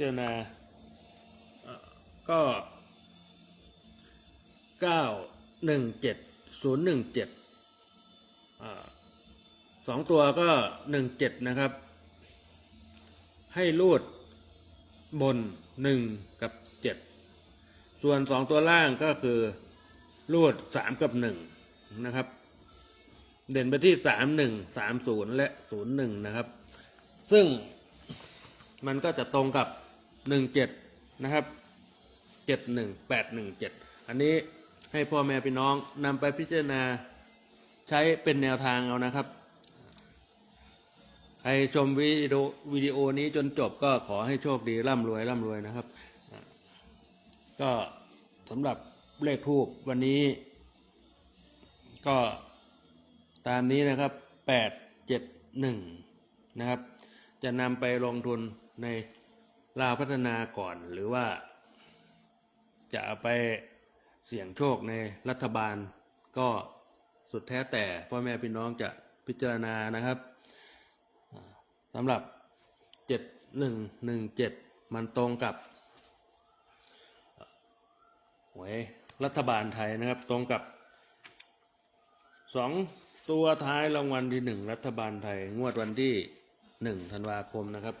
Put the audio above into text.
จารณาเอ่อก็เก้าหนึ่งเจ็ดศูนย์หนึ่งเจ็ดสองตัวก็หนึ่งเจ็ดนะครับ ให้รูดบนหนึ่งกับเจ็ดส่วนสองตัวล่างก็คือรูดสามกับหนึ่งนะครับ เด่นไปที่สามหนึ่งสามศูนย์และศูนย์หนึ่งนะครับ ซึ่งมันก็จะตรงกับ หนึ่งเจ็ดนะครับเจ็ดหนึ่งแปดหนึ่งเจ็ดอันนี้ให้พ่อแม่พี่น้องนำไปพิจารณาใช้เป็นแนวทางเอานะครับ ใครชมวิดีโอวิดีโอนี้จนจบก็ขอให้โชคดีร่ำรวยร่ำรวยนะครับ ก็สำหรับเลขทูบวันนี้ ก็ตามนี้นะครับแปดเจ็ดหนึ่งนะครับ จะนำไปลงทุนใน ลาวพัฒนาก่อนหรือว่า จะไปเสี่ยงโชคในรัฐบาล ก็สุดแท้แต่พ่อแม่พี่น้องจะพิจารณานะครับสำหรับเจ็ดหนึ่งหนึ่งเจ็ดมันตรงกับหวยรัฐบาลไทยนะครับ ตรงกับสองตัวท้ายรางวัลที่หนึ่งรัฐบาลไทย งวดวันที่หนึ่งธันวาคมนะครับ